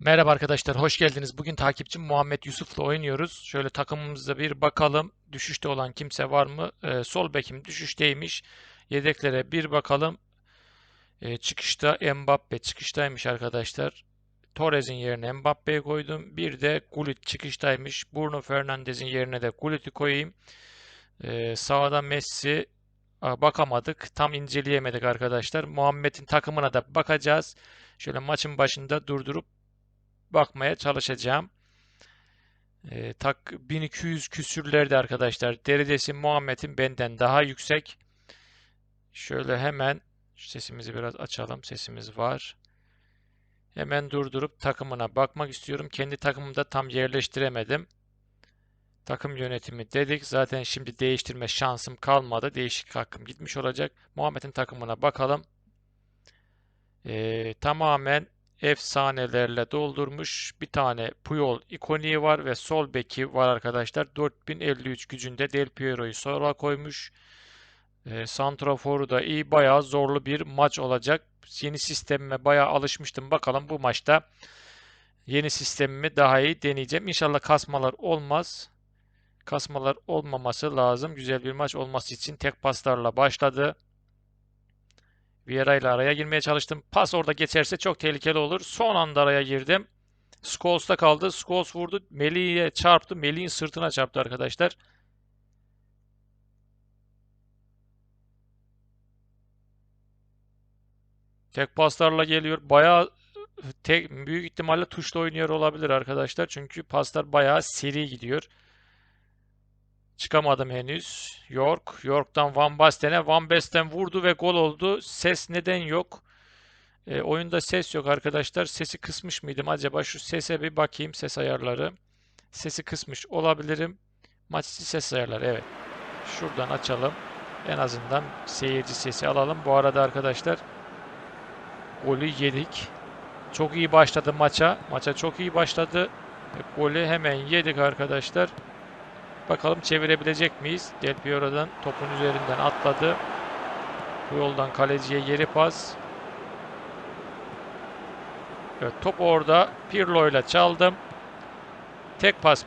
Merhaba arkadaşlar, hoş geldiniz. Bugün takipçim Muhammed Yusuf'la oynuyoruz. Şöyle takımımıza bir bakalım. Düşüşte olan kimse var mı? Ee, sol bekim düşüşteymiş. Yedeklere bir bakalım. Ee, çıkışta Mbappe çıkıştaymış arkadaşlar. Torres'in yerine Mbappe'yi koydum. Bir de Gullit çıkıştaymış. Bruno Fernandes'in yerine de Gullit'i koyayım. Ee, sağda Messi bakamadık. Tam inceleyemedik arkadaşlar. Muhammed'in takımına da bakacağız. Şöyle maçın başında durdurup bakmaya çalışacağım. Ee, tak 1200 küsürlerde arkadaşlar. Derecesi Muhammed'in benden daha yüksek. Şöyle hemen sesimizi biraz açalım. Sesimiz var. Hemen durdurup takımına bakmak istiyorum. Kendi takımımda tam yerleştiremedim. Takım yönetimi dedik. Zaten şimdi değiştirme şansım kalmadı. Değişik hakkım gitmiş olacak. Muhammed'in takımına bakalım. Ee, tamamen efsanelerle doldurmuş. Bir tane Puyol ikoniği var ve sol beki var arkadaşlar. 4053 gücünde Del Piero'yu sonra koymuş. E, Santrafor'u da iyi. Bayağı zorlu bir maç olacak. Yeni sistemime bayağı alışmıştım. Bakalım bu maçta yeni sistemimi daha iyi deneyeceğim. İnşallah kasmalar olmaz. Kasmalar olmaması lazım. Güzel bir maç olması için tek paslarla başladı. Vieira ile araya girmeye çalıştım. Pas orada geçerse çok tehlikeli olur. Son anda araya girdim. Scholes'ta kaldı. Scholes vurdu. Melih'e çarptı. Melih'in sırtına çarptı arkadaşlar. Tek paslarla geliyor. Bayağı tek büyük ihtimalle tuşla oynuyor olabilir arkadaşlar. Çünkü paslar bayağı seri gidiyor. Çıkamadım henüz. York. York'tan Van Basten'e. Van Basten vurdu ve gol oldu. Ses neden yok? E, oyunda ses yok arkadaşlar. Sesi kısmış mıydım acaba? Şu sese bir bakayım. Ses ayarları. Sesi kısmış olabilirim. Maç ses ayarları. Evet. Şuradan açalım. En azından seyirci sesi alalım. Bu arada arkadaşlar golü yedik. Çok iyi başladı maça. Maça çok iyi başladı. Golü hemen yedik arkadaşlar. Bakalım çevirebilecek miyiz? Del Piero'dan topun üzerinden atladı. Bu yoldan kaleciye geri pas. Evet, top orada. Pirlo ile çaldım. Tek pas.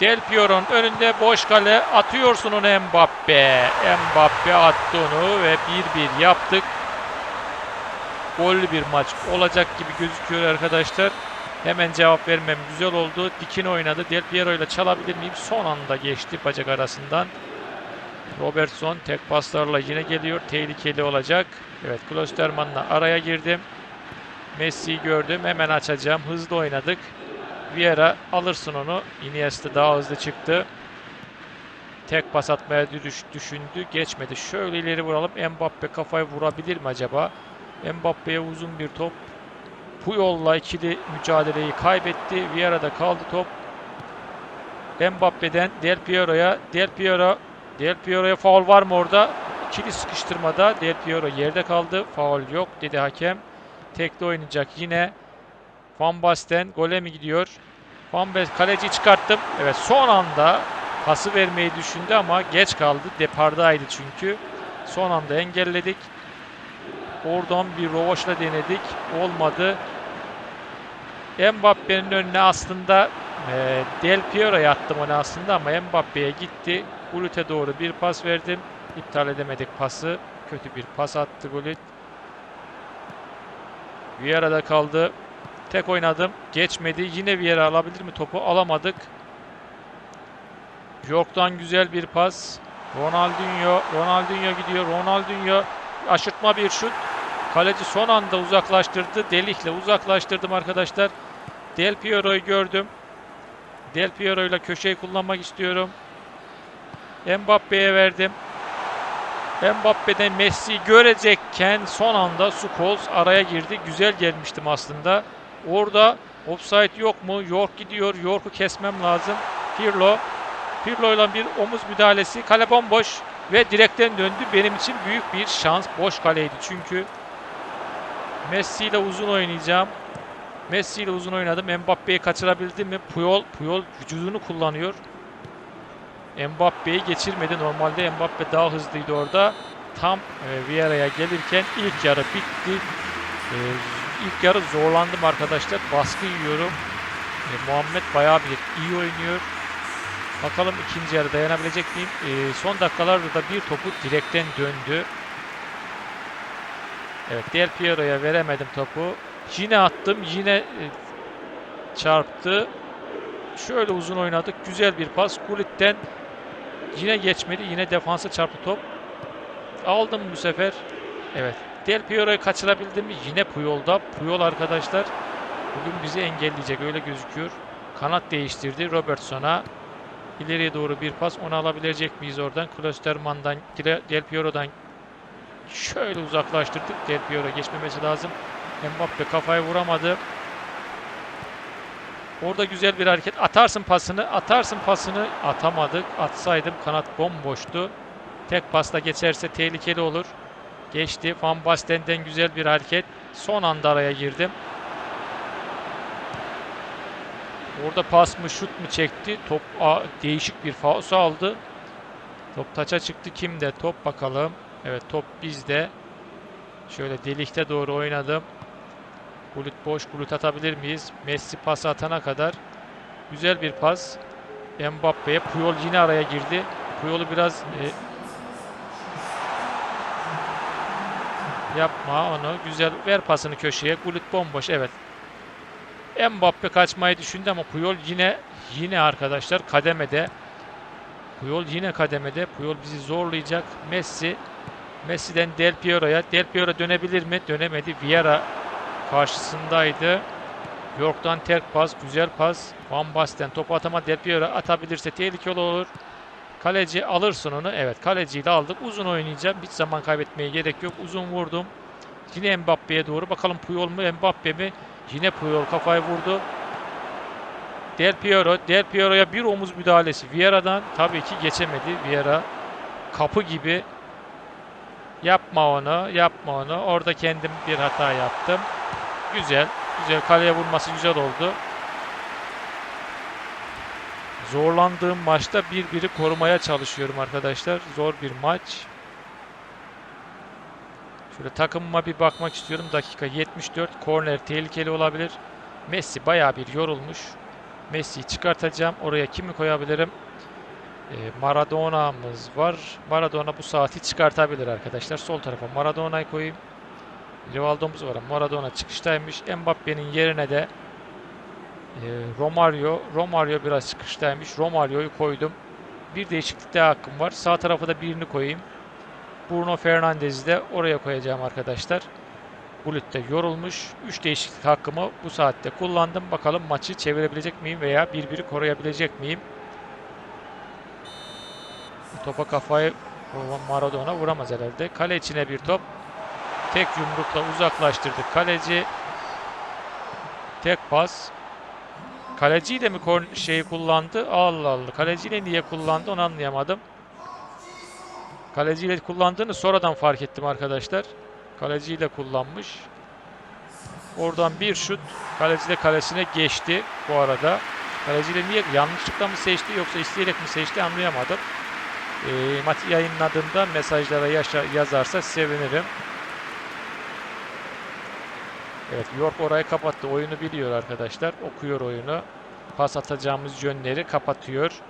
Del Piero'nun önünde boş kale. Atıyorsun onu Mbappe. Mbappe attı onu ve 1-1 yaptık. Gollü bir maç olacak gibi gözüküyor arkadaşlar. Hemen cevap vermem güzel oldu. Dikine oynadı. Del Piero ile çalabilir miyim? Son anda geçti bacak arasından. Robertson tek paslarla yine geliyor. Tehlikeli olacak. Evet Klosterman'la araya girdim. Messi'yi gördüm. Hemen açacağım. Hızlı oynadık. Vieira alırsın onu. Iniesta daha hızlı çıktı. Tek pas atmaya düş, düşündü. Geçmedi. Şöyle ileri vuralım. Mbappe kafayı vurabilir mi acaba? Mbappe'ye uzun bir top. Puyol'la ikili mücadeleyi kaybetti. Vieira'da kaldı top. Mbappe'den Del Piero'ya. Del Piero. Del Piero'ya faul var mı orada? İkili sıkıştırmada Del Piero yerde kaldı. Faul yok dedi hakem. Tekli oynayacak yine. Van Basten gole mi gidiyor? Van Basten kaleci çıkarttım. Evet son anda pası vermeyi düşündü ama geç kaldı. Depardaydı çünkü. Son anda engelledik. Oradan bir rovaşla denedik. Olmadı. Mbappe'nin önüne aslında e, Del Piero'ya attım onu aslında ama Mbappe'ye gitti. Gullit'e doğru bir pas verdim. İptal edemedik pası. Kötü bir pas attı Gullit. Vieira'da kaldı. Tek oynadım. Geçmedi. Yine Vieira alabilir mi topu? Alamadık. York'tan güzel bir pas. Ronaldinho. Ronaldinho gidiyor. Ronaldinho aşırtma bir şut. Kaleci son anda uzaklaştırdı. Delikle uzaklaştırdım arkadaşlar. Del Piero'yu gördüm. Del Piero ile köşeyi kullanmak istiyorum. Mbappe'ye verdim. Mbappe'den Messi görecekken son anda Scholes araya girdi. Güzel gelmiştim aslında. Orada offside yok mu? York gidiyor. York'u kesmem lazım. Pirlo. Pirlo ile bir omuz müdahalesi. Kale bomboş ve direkten döndü. Benim için büyük bir şans. Boş kaleydi çünkü. Messi ile uzun oynayacağım. Messi ile uzun oynadım. Mbappe'yi kaçırabildim mi? Puyol, Puyol vücudunu kullanıyor. Mbappe'yi geçirmedi. Normalde Mbappe daha hızlıydı orada. Tam e, Vieira'ya gelirken ilk yarı bitti. E, ilk yarı zorlandım arkadaşlar. Baskı yiyorum. E, Muhammed bayağı bir iyi oynuyor. Bakalım ikinci yarı dayanabilecek miyim? E, son dakikalarda da bir topu direkten döndü. Evet Del Piero'ya veremedim topu. Yine attım. Yine e, çarptı. Şöyle uzun oynadık. Güzel bir pas. Gulit'ten yine geçmedi. Yine defansa çarptı top. Aldım bu sefer. Evet. Del Piero'yu kaçırabildim mi? Yine Puyol'da. Puyol arkadaşlar bugün bizi engelleyecek öyle gözüküyor. Kanat değiştirdi Robertson'a. İleriye doğru bir pas. Onu alabilecek miyiz oradan? Klosterman'dan, Del Piero'dan şöyle uzaklaştırdık. Del Piero geçmemesi lazım. Mbappe kafayı vuramadı. Orada güzel bir hareket. Atarsın pasını, atarsın pasını. Atamadık. Atsaydım kanat bomboştu. Tek pasla geçerse tehlikeli olur. Geçti. Van Basten'den güzel bir hareket. Son anda araya girdim. Orada pas mı şut mu çekti. Top a, değişik bir faus aldı. Top taça çıktı. Kimde? Top bakalım. Evet top bizde. Şöyle delikte doğru oynadım. Bulut boş. Bulut atabilir miyiz? Messi pas atana kadar. Güzel bir pas. Mbappe'ye. Puyol yine araya girdi. Puyol'u biraz e, yapma onu. Güzel ver pasını köşeye. Bulut bomboş. Evet. Mbappe kaçmayı düşündü ama Puyol yine yine arkadaşlar kademede. Puyol yine kademede. Puyol bizi zorlayacak. Messi Messi'den Del Piero'ya. Del Piero dönebilir mi? Dönemedi. Vieira karşısındaydı. York'tan terk pas. Güzel pas. Van Basten topu atama. Del Piero atabilirse tehlikeli olur. Kaleci alırsın onu. Evet kaleciyle aldık. Uzun oynayacağım. Hiç zaman kaybetmeye gerek yok. Uzun vurdum. Yine Mbappe'ye doğru. Bakalım Puyol mu Mbappe mi? Yine Puyol kafayı vurdu. Del Piero. Del Piero'ya bir omuz müdahalesi. Vieira'dan tabii ki geçemedi. Vieira kapı gibi Yapma onu, yapma onu. Orada kendim bir hata yaptım. Güzel, güzel. Kaleye vurması güzel oldu. Zorlandığım maçta birbiri korumaya çalışıyorum arkadaşlar. Zor bir maç. Şöyle takımıma bir bakmak istiyorum. Dakika 74. Korner tehlikeli olabilir. Messi bayağı bir yorulmuş. Messi'yi çıkartacağım. Oraya kimi koyabilirim? E, Maradona'mız var. Maradona bu saati çıkartabilir arkadaşlar. Sol tarafa Maradona'yı koyayım. Rivaldo'muz var. Maradona çıkıştaymış. Mbappe'nin yerine de e, Romario. Romario biraz çıkıştaymış. Romario'yu koydum. Bir değişiklik daha hakkım var. Sağ tarafa da birini koyayım. Bruno Fernandes'i de oraya koyacağım arkadaşlar. Bulut de yorulmuş. 3 değişiklik hakkımı bu saatte kullandım. Bakalım maçı çevirebilecek miyim veya birbiri koruyabilecek miyim? Topa kafayı Maradona vuramaz herhalde. Kale içine bir top. Tek yumrukla uzaklaştırdık. Kaleci tek pas. Kaleciyle mi şeyi kullandı? Allah Allah. Kaleciyle niye kullandı onu anlayamadım. Kaleciyle kullandığını sonradan fark ettim arkadaşlar. Kaleciyle kullanmış. Oradan bir şut kaleci de kalesine geçti bu arada. Kaleciyle niye yanlışlıkla mı seçti yoksa isteyerek mi seçti anlayamadım. E, maç yayınladığımda mesajlara yazarsa sevinirim. Evet York orayı kapattı. Oyunu biliyor arkadaşlar. Okuyor oyunu. Pas atacağımız yönleri kapatıyor.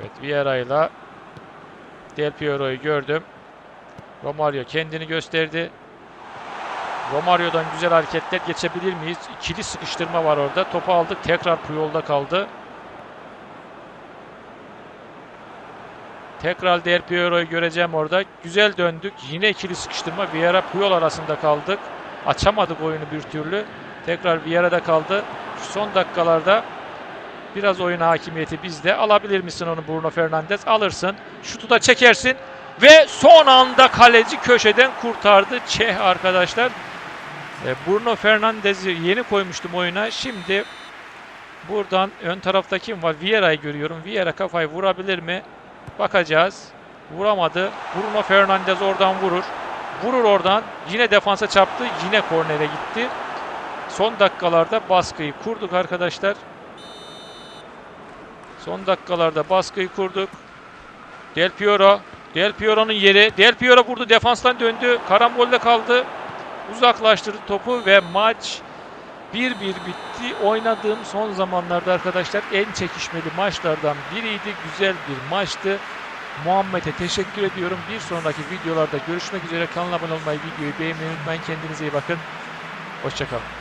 Evet Vieira ile Del Piero'yu gördüm. Romario kendini gösterdi. Romario'dan güzel hareketler geçebilir miyiz? İkili sıkıştırma var orada. Topu aldık. Tekrar Puyol'da kaldı. Tekrar Del Piero'yu göreceğim orada. Güzel döndük. Yine ikili sıkıştırma. Vieira Puyol arasında kaldık. Açamadık oyunu bir türlü. Tekrar Vieira'da kaldı. Şu son dakikalarda biraz oyun hakimiyeti bizde. Alabilir misin onu Bruno Fernandes? Alırsın. Şutu da çekersin. Ve son anda kaleci köşeden kurtardı Çeh arkadaşlar. E, Bruno Fernandes'i yeni koymuştum oyuna. Şimdi buradan ön tarafta kim var? Vieira'yı görüyorum. Vieira kafayı vurabilir mi? Bakacağız. Vuramadı. Bruno Fernandes oradan vurur. Vurur oradan. Yine defansa çarptı. Yine kornere gitti. Son dakikalarda baskıyı kurduk arkadaşlar. Son dakikalarda baskıyı kurduk. Del Piero. Del Piero'nun yeri. Del Piero vurdu. Defanstan döndü. Karambolde kaldı. uzaklaştırdı topu ve maç 1-1 bitti. Oynadığım son zamanlarda arkadaşlar en çekişmeli maçlardan biriydi. Güzel bir maçtı. Muhammed'e teşekkür ediyorum. Bir sonraki videolarda görüşmek üzere. Kanala abone olmayı, videoyu beğenmeyi unutmayın. Kendinize iyi bakın. Hoşçakalın.